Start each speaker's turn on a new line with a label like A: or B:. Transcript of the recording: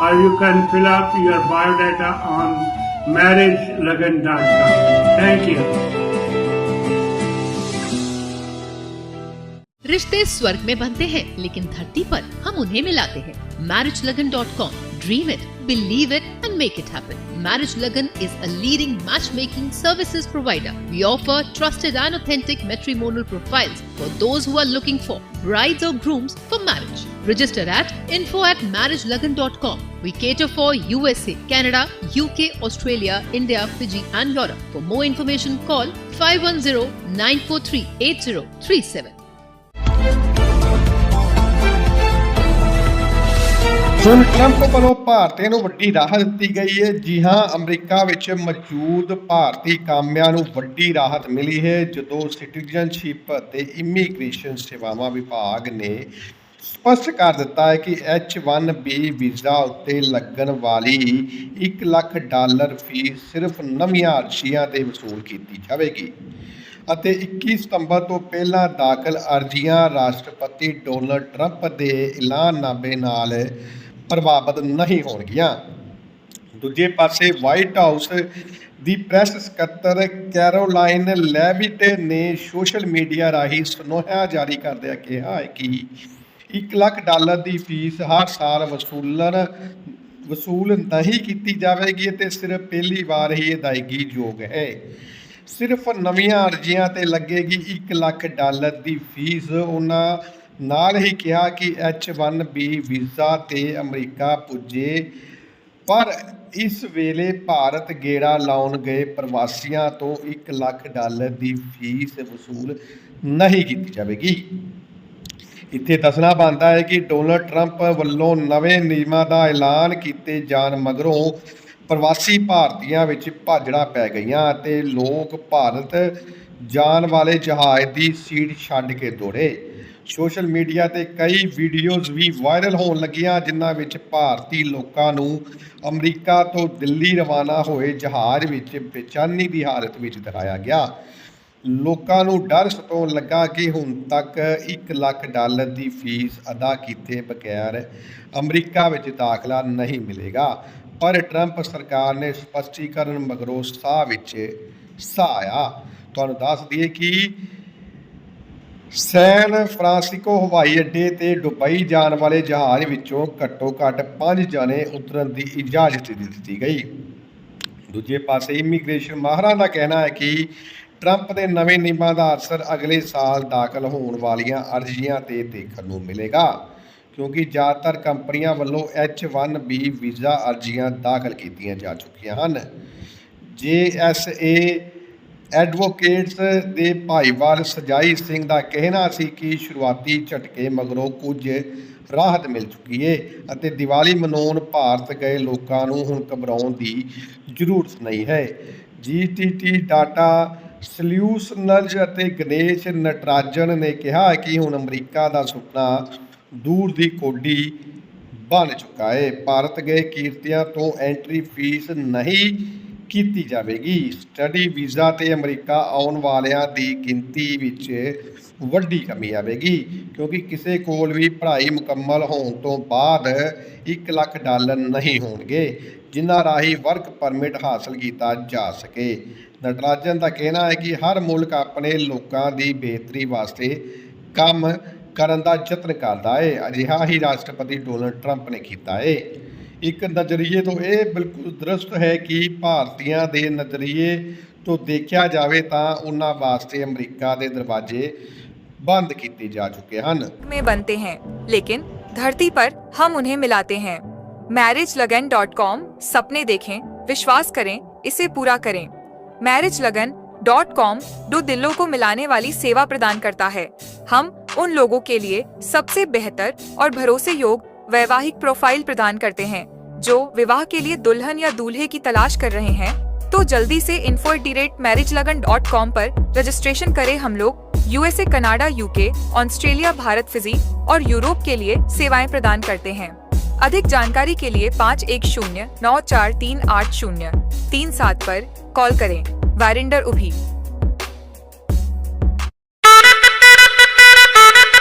A: or you can fill up your biodata on marriagelagan.com. Thank you.
B: रिश्ते स्वर्ग में बनते हैं लेकिन धरती पर हम उन्हें मिलाते हैं marriage Lagan dot com dream it believe it and make it happen marriage Lagan is a leading match making services provider we offer trusted and authentic matrimonial profiles for those who are looking for brides or grooms for marriage. Register at info at marriagelagan.com. We cater for USA, Canada, UK, Australia, India, Fiji, and Europe. For more information, call 510 943 8037.
C: ਹੁਣ Trump ਵੱਲੋਂ ਭਾਰਤੀਆਂ ਨੂੰ ਵੱਡੀ ਰਾਹਤ ਦਿੱਤੀ ਗਈ ਹੈ ਜੀ ਹਾਂ ਅਮਰੀਕਾ ਵਿੱਚ ਮੌਜੂਦ ਭਾਰਤੀ ਕਾਮਿਆਂ ਨੂੰ ਵੱਡੀ ਰਾਹਤ ਮਿਲੀ ਹੈ ਜਦੋਂ ਸਿਟੀਜ਼ਨਸ਼ਿਪ ਅਤੇ ਇਮੀਗ੍ਰੇਸ਼ਨ ਸੇਵਾਵਾਂ ਵਿਭਾਗ ਨੇ ਸਪਸ਼ਟ ਕਰ ਦਿੱਤਾ ਹੈ ਕਿ H1B ਵੀਜ਼ਾ ਉੱਤੇ ਲੱਗਣ ਵਾਲੀ 1 ਲੱਖ ਡਾਲਰ ਫੀਸ ਸਿਰਫ ਨਵੀਆਂ ਅਰਜ਼ੀਆਂ ਤੇ ਵਸੂਲ ਕੀਤੀ ਜਾਵੇਗੀ ਅਤੇ 21 ਸਤੰਬਰ ਤੋਂ ਪਹਿਲਾਂ ਦਾਖਲ ਅਰਜ਼ੀਆਂ ਰਾਸ਼ਟਰਪਤੀ ਡੋਨਲਡ ਟਰੰਪ ਦੇ ਐਲਾਨਨਾਮੇ ਨਾਲ ਪ੍ਰਭਾਵਿਤ ਨਹੀਂ ਹੋਣਗੀਆਂ। ਦੂਜੇ ਪਾਸੇ ਵਾਈਟ ਹਾਊਸ ਦੀ ਪ੍ਰੈਸ ਸਕੱਤਰ ਕੈਰੋਲਾਈਨ ਲੈਵਿਟ ਨੇ ਸੋਸ਼ਲ ਮੀਡੀਆ ਰਾਹੀਂ ਸੁਨੇਹਾ ਜਾਰੀ ਕਰਦਿਆਂ ਕਿਹਾ ਹੈ ਕਿ 1 ਲੱਖ ਡਾਲਰ ਦੀ ਫੀਸ ਹਰ ਸਾਲ ਵਸੂਲਣ, ਵਸੂਲ ਨਹੀਂ ਕੀਤੀ ਜਾਵੇਗੀ ਤੇ ਸਿਰਫ ਪਹਿਲੀ ਵਾਰ ਹੀ ਅਦਾਇਗੀ ਯੋਗ ਹੈ। ਸਿਰਫ ਨਵੀਆਂ ਅਰਜ਼ੀਆਂ ਤੇ ਲੱਗੇਗੀ 1 ਲੱਖ ਡਾਲਰ ਦੀ ਫੀਸ। ਉਹਨਾਂ ਨਾਲ ਹੀ ਕਿਹਾ ਕਿ H1B ਵੀਜ਼ਾ ਤੇ ਅਮਰੀਕਾ ਪੁੱਜੇ, ਪਰ ਇਸ ਵੇਲੇ ਭਾਰਤ ਗੇੜਾ ਲਾਉਣ ਗਏ ਪ੍ਰਵਾਸੀਆਂ ਤੋਂ 1 ਲੱਖ ਡਾਲਰ ਦੀ ਫੀਸ ਵਸੂਲ ਨਹੀਂ ਕੀਤੀ ਜਾਵੇਗੀ। ਇੱਥੇ ਦੱਸਣਾ ਬਣਦਾ ਹੈ ਕਿ ਡੋਨਲਡ ਟਰੰਪ ਵੱਲੋਂ ਨਵੇਂ ਨਿਯਮਾਂ ਦਾ ਐਲਾਨ ਕੀਤੇ ਜਾਣ ਮਗਰੋਂ ਪ੍ਰਵਾਸੀ ਭਾਰਤੀਆਂ ਵਿੱਚ ਭਾਜੜਾ ਪੈ ਗਈਆਂ ਅਤੇ ਲੋਕ ਭਾਰਤ ਜਾਣ ਵਾਲੇ ਜਹਾਜ਼ ਦੀ ਸੀਟ ਛੱਡ ਕੇ ਦੌੜੇ। ਸੋਸ਼ਲ ਮੀਡੀਆ ਤੇ ਕਈ ਵੀਡੀਓਜ਼ ਵੀ ਵਾਇਰਲ ਹੋਣ ਲੱਗੀਆਂ, ਜਿਨ੍ਹਾਂ ਵਿੱਚ ਭਾਰਤੀ ਲੋਕਾਂ ਨੂੰ ਅਮਰੀਕਾ ਤੋਂ ਦਿੱਲੀ ਰਵਾਨਾ ਹੋਏ ਜਹਾਜ਼ ਵਿੱਚ ਬੇਚੈਨੀ ਦੀ ਹਾਲਤ ਵਿੱਚ ਦਿਖਾਇਆ ਗਿਆ। ਲੋਕਾਂ ਨੂੰ ਡਰ ਸਤਾਉਣ ਲੱਗਾ ਕਿ ਹੁਣ ਤੱਕ 1 ਲੱਖ ਡਾਲਰ ਦੀ ਫੀਸ ਅਦਾ ਕੀਤੇ ਬਗੈਰ ਅਮਰੀਕਾ ਵਿੱਚ ਦਾਖਲਾ ਨਹੀਂ ਮਿਲੇਗਾ। ਪਰ ਟਰੰਪ ਸਰਕਾਰ ਨੇ ਸਪਸ਼ਟੀਕਰਨ ਮਗਰੋਂ ਸਾਹ ਵਿੱਚ ਸਾਹ ਆਇਆ ਤੁਹਾਨੂੰ ਦੱਸ ਦਈਏ ਕਿ ਸੈਨ ਫਰਾਂਸਿਸਕੋ ਹਵਾਈ ਅੱਡੇ ਤੇ ਦੁਬਈ ਜਾਣ ਵਾਲੇ ਜਹਾਜ਼ ਵਿੱਚੋਂ ਘੱਟੋ ਘੱਟ 5 ਜਣੇ ਉਤਰਨ ਦੀ ਇਜਾਜ਼ਤ ਦਿੱਤੀ ਗਈ। ਦੂਜੇ ਪਾਸੇ ਇਮੀਗ੍ਰੇਸ਼ਨ ਮਾਹਰਾਂ ਦਾ ਕਹਿਣਾ ਹੈ ਕਿ ਟਰੰਪ ਦੇ ਨਵੇਂ ਨਿਯਮਾਂ ਦਾ ਅਸਰ ਅਗਲੇ ਸਾਲ ਦਾਖਲ ਹੋਣ ਵਾਲੀਆਂ ਅਰਜ਼ੀਆਂ ਤੇ ਦੇਖਣ ਨੂੰ ਮਿਲੇਗਾ, ਕਿਉਂਕਿ ਜ਼ਿਆਦਾਤਰ ਕੰਪਨੀਆਂ ਵੱਲੋਂ H1B ਵੀਜ਼ਾ ਅਰਜ਼ੀਆਂ ਦਾਖਲ ਕੀਤੀਆਂ ਜਾ ਚੁੱਕੀਆਂ ਹਨ। JSA ਐਡਵੋਕੇਟਸ ਦੇ ਭਾਈਵਾਲ ਸਜਾਈ ਸਿੰਘ ਦਾ ਕਹਿਣਾ ਸੀ ਕਿ ਸ਼ੁਰੂਆਤੀ ਝਟਕੇ ਮਗਰੋਂ ਕੁਝ ਰਾਹਤ ਮਿਲ ਚੁੱਕੀ ਏ ਅਤੇ ਦੀਵਾਲੀ ਮਨਾਉਣ ਭਾਰਤ ਗਏ ਲੋਕਾਂ ਨੂੰ ਹੁਣ ਘਬਰਾਉਣ ਦੀ ਜ਼ਰੂਰਤ ਨਹੀਂ ਹੈ। GTT ਡਾਟਾ ਸੋਲਿਊਸ਼ਨਜ਼ ਅਤੇ ਗਣੇਸ਼ ਨਟਰਾਜਨ ਨੇ ਕਿਹਾ ਕਿ ਹੁਣ ਅਮਰੀਕਾ ਦਾ ਸੁਪਨਾ ਦੂਰ ਦੀ ਕੋਡੀ ਬਣ ਚੁੱਕਾ ਹੈ ਭਾਰਤ ਗਏ ਕੀਰਤੀਆਂ ਤੋਂ ਐਂਟਰੀ ਫੀਸ ਨਹੀਂ ਕੀਤੀ ਜਾਵੇਗੀ। ਸਟੱਡੀ ਵੀਜ਼ਾ ਤੇ ਅਮਰੀਕਾ ਆਉਣ ਵਾਲਿਆਂ ਦੀ ਗਿਣਤੀ ਵਿੱਚ ਵੱਡੀ ਕਮੀ ਆਵੇਗੀ, ਕਿਉਂਕਿ ਕਿਸੇ ਕੋਲ ਵੀ ਪੜ੍ਹਾਈ ਮੁਕੰਮਲ ਹੋਣ ਤੋਂ ਬਾਅਦ 1 ਲੱਖ ਡਾਲਰ ਨਹੀਂ ਹੋਣਗੇ, ਜਿਨ੍ਹਾਂ ਰਾਹੀਂ ਵਰਕ ਪਰਮਿਟ ਹਾਸਲ ਕੀਤਾ ਜਾ ਸਕੇ। ਨਟਰਾਜਨ ਦਾ ਕਹਿਣਾ ਹੈ ਕਿ ਹਰ ਮੁਲਕ ਆਪਣੇ ਲੋਕਾਂ ਦੀ ਬਿਹਤਰੀ ਵਾਸਤੇ ਕੰਮ ਕਰਨ ਦਾ ਯਤਨ ਕਰਦਾ ਹੈ। ਅਜਿਹਾ ਹੀ ਰਾਸ਼ਟਰਪਤੀ ਡੋਨਲਡ ਟਰੰਪ ਨੇ ਕੀਤਾ ਹੈ। ਇੱਕ ਨਜ਼ਰੀਏ ਤੋਂ ਇਹ ਬਿਲਕੁਲ ਦਰਸਤ ਹੈ ਕਿ ਭਾਰਤੀਆਂ ਦੇ ਨਜ਼ਰੀਏ ਤੋਂ ਦੇਖਿਆ ਜਾਵੇ ਤਾਂ ਉਹਨਾਂ ਵਾਸਤੇ ਅਮਰੀਕਾ ਦੇ ਦਰਵਾਜ਼ੇ ਬੰਦ ਕੀਤੇ ਜਾ ਚੁੱਕੇ ਹਨ
D: में बनते हैं लेकिन धरती पर हम उन्हें मिलाते हैं मैरिज लगन डॉट कॉम सपने देखें विश्वास करें इसे पूरा करें मैरिज लगन डॉट कॉम दो दिलों को मिलाने वाली सेवा प्रदान करता है हम उन लोगों के लिए सबसे बेहतर और भरोसे योग वैवाहिक प्रोफ़ाइल प्रदान करते हैं, जो विवाह के लिए दुल्हन या दूल्हे की तलाश कर रहे हैं तो जल्दी से info मैरिज लगन डॉट कॉम आरोप रजिस्ट्रेशन करे हम लोग USA Canada UK Australia Bharat Fiji और यूरोप के लिए सेवाएँ प्रदान करते हैं। अधिक जानकारी के लिए पाँच एक शून्य नौ चार तीन आठ शून्य तीन सात आरोप कॉल करें। वारिंडर उभी।